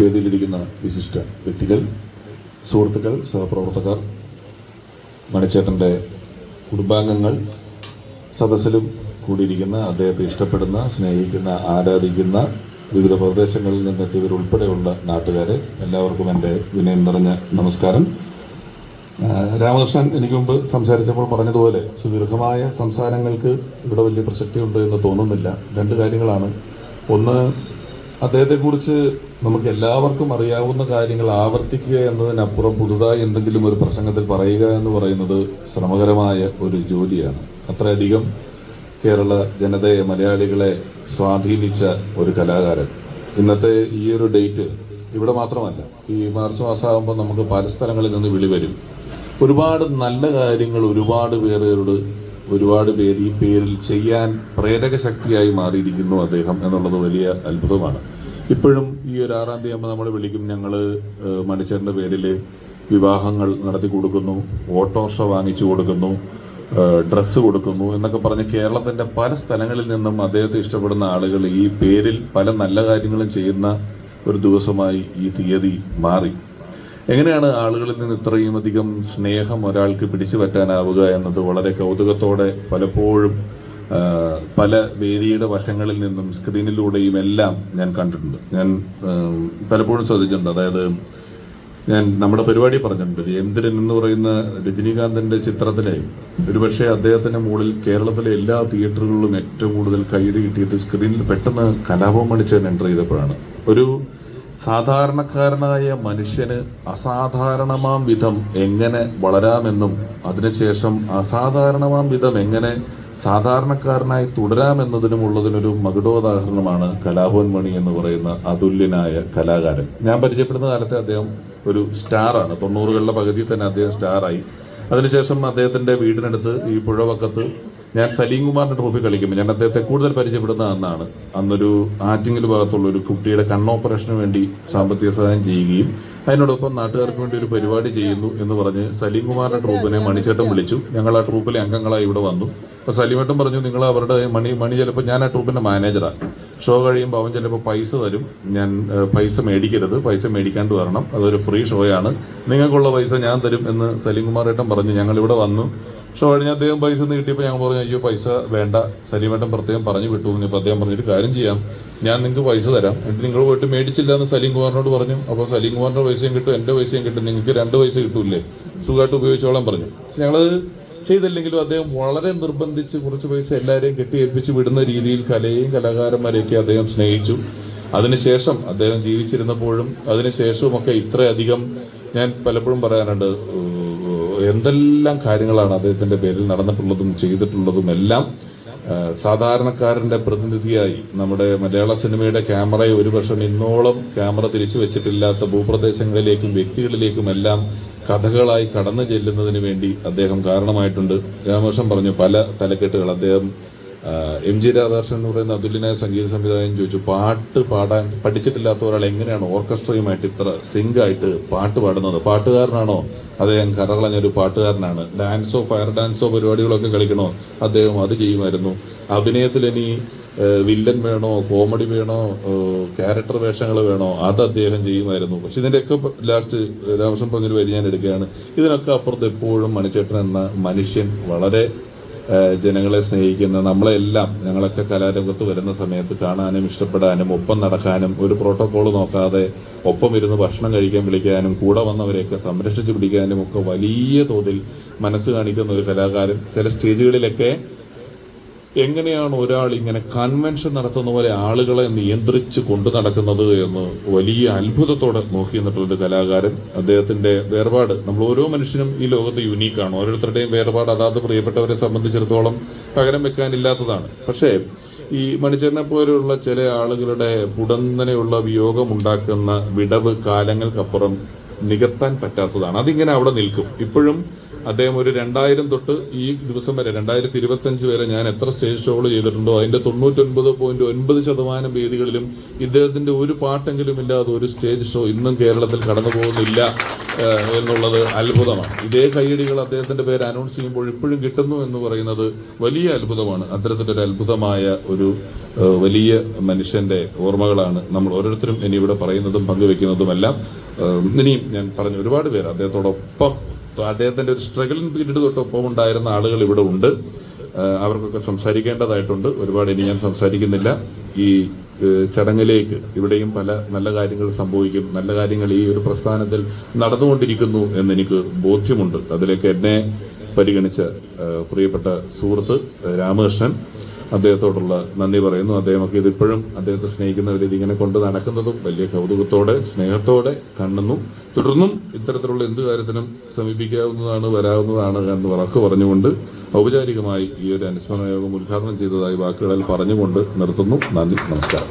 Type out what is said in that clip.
വേദിയിലിരിക്കുന്ന വിശിഷ്ട വ്യക്തികൾ സുഹൃത്തുക്കൾ സഹപ്രവർത്തകർ മണിച്ചേട്ടന്റെ കുടുംബാംഗങ്ങൾ സദസ്സിലും കൂടിയിരിക്കുന്ന അദ്ദേഹത്തെ ഇഷ്ടപ്പെടുന്ന സ്നേഹിക്കുന്ന ആരാധിക്കുന്ന വിവിധ പ്രദേശങ്ങളിൽ നിന്നെത്തിയവരുൾപ്പെടെയുള്ള നാട്ടുകാരെ എല്ലാവർക്കും എന്റെ വിനയം നിറഞ്ഞ നമസ്കാരം. രാമകൃഷ്ണൻ എനിക്ക് മുമ്പ് സംസാരിച്ചപ്പോൾ പറഞ്ഞതുപോലെ സുദീർഘമായ സംസാരങ്ങൾക്ക് ഇവിടെ വലിയ പ്രസക്തിയുണ്ട് എന്ന് തോന്നുന്നില്ല. രണ്ട് കാര്യങ്ങളാണ്. ഒന്ന് അദ്ദേഹത്തെക്കുറിച്ച് നമുക്ക് എല്ലാവർക്കും അറിയാവുന്ന കാര്യങ്ങൾ ആവർത്തിക്കുക എന്നതിനപ്പുറം പുതുതായി എന്തെങ്കിലും ഒരു പ്രസംഗത്തിൽ പറയുക എന്ന് പറയുന്നത് ശ്രമകരമായ ഒരു ജോലിയാണ്. അത്രയധികം കേരള ജനതയെ മലയാളികളെ സ്വാധീനിച്ച ഒരു കലാകാരൻ. ഇന്നത്തെ ഈ ഒരു ഡേറ്റ് ഇവിടെ മാത്രമല്ല ഈ മാർച്ച് മാസമാകുമ്പോൾ നമുക്ക് പല സ്ഥലങ്ങളിൽ നിന്ന് വിളി വരും. ഒരുപാട് നല്ല കാര്യങ്ങൾ ഒരുപാട് പേരോട് ഒരുപാട് പേര് ഈ പേരിൽ ചെയ്യാൻ പ്രേരക ശക്തിയായി മാറിയിരിക്കുന്നു അദ്ദേഹം എന്നുള്ളത് വലിയ അത്ഭുതമാണ്. ഇപ്പോഴും ഈ ഒരു ആറാം തീയതി ആകുമ്പോൾ നമ്മൾ വിളിക്കും. ഞങ്ങൾ മനുഷ്യരുടെ പേരിൽ വിവാഹങ്ങൾ നടത്തി കൊടുക്കുന്നു ഓട്ടോറിക്ഷ വാങ്ങിച്ചു കൊടുക്കുന്നു ഡ്രസ്സ് കൊടുക്കുന്നു എന്നൊക്കെ പറഞ്ഞ് കേരളത്തിന്റെ പല സ്ഥലങ്ങളിൽ നിന്നും അദ്ദേഹത്തെ ഇഷ്ടപ്പെടുന്ന ആളുകൾ ഈ പേരിൽ പല നല്ല കാര്യങ്ങളും ചെയ്യുന്ന ഒരു ദിവസമായി ഈ തീയതി മാറി. എങ്ങനെയാണ് ആളുകളിൽ നിന്ന് ഇത്രയും അധികം സ്നേഹം ഒരാൾക്ക് പിടിച്ചു പറ്റാനാവുക എന്നത് വളരെ കൗതുകത്തോടെ പലപ്പോഴും പല വേദിയുടെ വശങ്ങളിൽ നിന്നും സ്ക്രീനിലൂടെയും എല്ലാം ഞാൻ കണ്ടിട്ടുണ്ട്. ഞാൻ പലപ്പോഴും ശ്രദ്ധിച്ചിട്ടുണ്ട്. അതായത് ഞാൻ നമ്മുടെ പരിപാടി പറഞ്ഞിട്ടുണ്ട്. രേന്ദ്രൻ എന്ന് പറയുന്ന രജനീകാന്തിന്റെ ചിത്രത്തിലെ ഒരുപക്ഷെ അദ്ദേഹത്തിന്റെ മുകളിൽ കേരളത്തിലെ എല്ലാ തിയേറ്ററുകളിലും ഏറ്റവും കൂടുതൽ കൈയ്യടി കിട്ടിയിട്ട് സ്ക്രീനിൽ പെട്ടെന്ന് കലാപം മണിച്ചൻ എന്റർ ചെയ്തപ്പോഴാണ്. ഒരു സാധാരണക്കാരനായ മനുഷ്യന് അസാധാരണമാം വിധം എങ്ങനെ വളരാമെന്നും അതിനുശേഷം അസാധാരണമാം വിധം എങ്ങനെ സാധാരണക്കാരനായി തുടരാമെന്നതിനുമുള്ളതിനൊരു മകുടോദാഹരണമാണ് കലാഭവൻ മണി എന്ന് പറയുന്ന അതുല്യനായ കലാകാരൻ. ഞാൻ പരിചയപ്പെടുന്ന കാലത്തെ അദ്ദേഹം ഒരു സ്റ്റാറാണ്. തൊണ്ണൂറുകളുടെ പകുതി തന്നെ അദ്ദേഹം സ്റ്റാറായി. അതിനുശേഷം അദ്ദേഹത്തിന്റെ വീടിനടുത്ത് ഈ പുഴവക്കത്ത് ഞാൻ സലീം കുമാറിന്റെ ട്രോഫി കളിക്കുമ്പോൾ ഞാൻ അദ്ദേഹത്തെ കൂടുതൽ പരിചയപ്പെടുന്ന അന്നാണ്. അന്നൊരു ആറ്റിങ്ങൽ ഭാഗത്തുള്ള ഒരു കുട്ടിയുടെ കണ്ണോപ്പറേഷന് വേണ്ടി സാമ്പത്തിക സഹായം ചെയ്യുകയും അതിനോടൊപ്പം നാട്ടുകാർക്ക് വേണ്ടി ഒരു പരിപാടി ചെയ്യുന്നു എന്ന് പറഞ്ഞ് സലീം കുമാറിന്റെ ട്രൂപ്പിനെ മണിച്ചേട്ടൻ വിളിച്ചു. ഞങ്ങൾ ആ ട്രൂപ്പിലെ അംഗങ്ങളായി ഇവിടെ വന്നു. അപ്പോൾ സലീമേട്ടൻ പറഞ്ഞു നിങ്ങൾ അവരുടെ മണി മണി ചിലപ്പോൾ ഞാൻ ആ ട്രൂപ്പിന്റെ മാനേജറാണ് ഷോ കഴിയുമ്പോൾ അവൻ ചിലപ്പോൾ പൈസ തരും. ഞാൻ പൈസ മേടിക്കരുത്. പൈസ മേടിക്കാണ്ട് വരണം. അതൊരു ഫ്രീ ഷോയാണ്. നിങ്ങൾക്കുള്ള പൈസ ഞാൻ തരും എന്ന് സലീം കുമാർ ഏട്ടൻ പറഞ്ഞു. ഞങ്ങൾ ഇവിടെ വന്നു. ഷോ കഴിഞ്ഞ് അദ്ദേഹം പൈസ ഒന്ന് കിട്ടിയപ്പോൾ ഞങ്ങൾ പറഞ്ഞു അയ്യോ പൈസ വേണ്ട. സലീമേട്ടൻ പ്രത്യേകം പറഞ്ഞു വിട്ടു. ഇനിയിപ്പോൾ അദ്ദേഹം പറഞ്ഞിട്ട് കാര്യം ചെയ്യാം. ഞാൻ നിങ്ങൾക്ക് പൈസ തരാം. എന്നിട്ട് നിങ്ങൾ പോയിട്ട് മേടിച്ചില്ല എന്ന് സലീം കുമാറിനോട് പറഞ്ഞു. അപ്പോൾ സലീം കുമാറിന്റെ പൈസയും കിട്ടും എന്റെ പൈസയും കിട്ടും. നിങ്ങൾക്ക് രണ്ട് പൈസ കിട്ടൂലേ സുഖമായിട്ട് ഉപയോഗിച്ചോളാൻ പറഞ്ഞു. ഞങ്ങൾ ചെയ്തില്ലെങ്കിലും അദ്ദേഹം വളരെ നിർബന്ധിച്ച് കുറച്ച് പൈസ എല്ലാവരെയും കെട്ടിയേൽപ്പിച്ച് വിടുന്ന രീതിയിൽ കലയെയും കലാകാരന്മാരെയൊക്കെ അദ്ദേഹം സ്നേഹിച്ചു. അതിനുശേഷം അദ്ദേഹം ജീവിച്ചിരുന്നപ്പോഴും അതിനുശേഷവുമൊക്കെ ഇത്രയധികം ഞാൻ പലപ്പോഴും പറയാറുണ്ട് എന്തെല്ലാം കാര്യങ്ങളാണ് അദ്ദേഹത്തിന്റെ പേരിൽ നടന്നിട്ടുള്ളതും ചെയ്തിട്ടുള്ളതും എല്ലാം സാധാരണക്കാരന്റെ പ്രതിനിധിയായി നമ്മുടെ മലയാള സിനിമയുടെ ക്യാമറയെ ഒരു വർഷം ഇന്നോളം ക്യാമറ തിരിച്ചു വെച്ചിട്ടില്ലാത്ത ഭൂപ്രദേശങ്ങളിലേക്കും വ്യക്തികളിലേക്കും എല്ലാം കഥകളായി കടന്നു ചെല്ലുന്നതിന് വേണ്ടി അദ്ദേഹം കാരണമായിട്ടുണ്ട്. രാമകൃഷ്ണൻ പറഞ്ഞു പല തലക്കെട്ടുകൾ അദ്ദേഹം എം ജി രാധാകൃഷ്ണൻ എന്ന് പറയുന്ന അതുല്യനായ സംഗീത സംവിധായകൻ ചോദിച്ചു പാട്ട് പാടാൻ പഠിച്ചിട്ടില്ലാത്ത ഒരാൾ എങ്ങനെയാണ് ഓർക്കസ്ട്രയുമായിട്ട് ഇത്ര സിങ്ക് ആയിട്ട് പാട്ട് പാടുന്നത്? പാട്ടുകാരനാണോ? അദ്ദേഹം കരകളഞ്ഞൊരു പാട്ടുകാരനാണ്. ഡാൻസോ ഫയർ ഡാൻസോ പരിപാടികളൊക്കെ കളിക്കണോ? അദ്ദേഹം അത് ചെയ്യുമായിരുന്നു. അഭിനയത്തിൽ ഇനി വില്ലൻ വേണോ കോമഡി വേണോ ക്യാരക്ടർ വേഷങ്ങൾ വേണോ അത് അദ്ദേഹം ചെയ്യുമായിരുന്നു. പക്ഷെ ഇതിന്റെയൊക്കെ ലാസ്റ്റ് രാമകൃഷ്ണൻ പറഞ്ഞൊരു വരി ഞാൻ എടുക്കുകയാണ്. ഇതിനൊക്കെ അപ്പുറത്ത് എപ്പോഴും മണിച്ചേട്ടൻ എന്ന മനുഷ്യൻ വളരെ ജനങ്ങളെ സ്നേഹിക്കുന്ന നമ്മളെല്ലാം ഞങ്ങളൊക്കെ കലാരംഗത്ത് വരുന്ന സമയത്ത് കാണാനും ഇഷ്ടപ്പെടാനും ഒപ്പം നടക്കാനും ഒരു പ്രോട്ടോകോൾ നോക്കാതെ ഒപ്പം ഇരുന്ന് ഭക്ഷണം കഴിക്കാൻ വിളിക്കാനും കൂടെ വന്നവരെയൊക്കെ സംരക്ഷിച്ചു പിടിക്കാനും ഒക്കെ വലിയ തോതിൽ മനസ്സ് കാണിക്കുന്ന ഒരു കലാകാരൻ. ചില സ്റ്റേജുകളിലൊക്കെ എങ്ങനെയാണ് ഒരാൾ ഇങ്ങനെ കൺവെൻഷൻ നടത്തുന്ന പോലെ ആളുകളെ നിയന്ത്രിച്ച് കൊണ്ടു നടക്കുന്നത് എന്ന് വലിയ അത്ഭുതത്തോടെ നോക്കി നിന്നിട്ടുള്ള ഒരു കലാകാരൻ. അദ്ദേഹത്തിന്റെ വേർപാട് നമ്മൾ ഓരോ മനുഷ്യനും ഈ ലോകത്ത് യുണീക്കാണ് ഓരോരുത്തരുടെയും വേർപാട് അതാത് പ്രിയപ്പെട്ടവരെ സംബന്ധിച്ചിടത്തോളം പകരം വെക്കാനില്ലാത്തതാണ്. പക്ഷേ ഈ മണിച്ചേരനെ പോലെയുള്ള ചില ആളുകളുടെ പുടന്തനെയുള്ള വിയോഗമുണ്ടാക്കുന്ന വിടവ് കാലങ്ങൾക്കപ്പുറം നികത്താൻ പറ്റാത്തതാണ്. അതിങ്ങനെ അവിടെ നിൽക്കും. ഇപ്പോഴും അദ്ദേഹം ഒരു രണ്ടായിരം തൊട്ട് ഈ ദിവസം വരെ രണ്ടായിരത്തി ഇരുപത്തഞ്ച് വരെ ഞാൻ എത്ര സ്റ്റേജ് ഷോകൾ ചെയ്തിട്ടുണ്ടോ അതിന്റെ തൊണ്ണൂറ്റൊൻപത് പോയിന്റ് ഒൻപത് ശതമാനം വേദികളിലും ഇദ്ദേഹത്തിന്റെ ഒരു പാട്ടെങ്കിലും ഇല്ലാതെ ഒരു സ്റ്റേജ് ഷോ ഇന്നും കേരളത്തിൽ കടന്നു പോകുന്നില്ല എന്നുള്ളത് അത്ഭുതമാണ്. ഇതേ കൈയടികൾ അദ്ദേഹത്തിന്റെ പേര് അനൗൺസ് ചെയ്യുമ്പോൾ ഇപ്പോഴും കിട്ടുന്നു എന്ന് പറയുന്നത് വലിയ അത്ഭുതമാണ്. അത്തരത്തിലൊരു അത്ഭുതമായ ഒരു വലിയ മനുഷ്യന്റെ ഓർമ്മകളാണ് നമ്മൾ ഓരോരുത്തരും ഇനി ഇവിടെ പറയുന്നതും പങ്കുവെക്കുന്നതുമെല്ലാം. ഇനിയും ഞാൻ പറഞ്ഞു ഒരുപാട് പേര് അദ്ദേഹത്തോടൊപ്പം അദ്ദേഹത്തിന്റെ ഒരു സ്ട്രഗിളിംഗ് പീരീഡ് തൊട്ടൊപ്പം ഉണ്ടായിരുന്ന ആളുകൾ ഇവിടെ ഉണ്ട്. അവർക്കൊക്കെ സംസാരിക്കേണ്ടതായിട്ടുണ്ട്. ഒരുപാട് ഇനി ഞാൻ സംസാരിക്കുന്നില്ല. ഈ ചടങ്ങിലേക്ക് ഇവിടെയും പല നല്ല കാര്യങ്ങൾ സംഭവിക്കും. നല്ല കാര്യങ്ങൾ ഈ ഒരു പ്രസ്ഥാനത്തിൽ നടന്നുകൊണ്ടിരിക്കുന്നു എന്നെനിക്ക് ബോധ്യമുണ്ട്. അതിലേക്ക് എന്നെ പരിഗണിച്ച പ്രിയപ്പെട്ട സുഹൃത്ത് രാമകൃഷ്ണൻ. അദ്ദേഹത്തോടുള്ള നന്ദി പറയുന്നു. അദ്ദേഹമൊക്കെ ഇതിപ്പോഴും അദ്ദേഹത്തെ സ്നേഹിക്കുന്നവർ ഇതിങ്ങനെ കൊണ്ട് നടക്കുന്നതും വലിയ കൗതുകത്തോടെ സ്നേഹത്തോടെ കാണുന്നു. തുടർന്നും ഇത്തരത്തിലുള്ള എന്ത് കാര്യത്തിനും സമീപിക്കാവുന്നതാണ് വരാവുന്നതാണ് എന്ന് വറക്ക് പറഞ്ഞുകൊണ്ട് ഔപചാരികമായി ഈ ഒരു അനുസ്മരണ യോഗം ഉദ്ഘാടനം ചെയ്തതായി വാക്കുകളിൽ പറഞ്ഞുകൊണ്ട് നിർത്തുന്നു. നന്ദി നമസ്കാരം.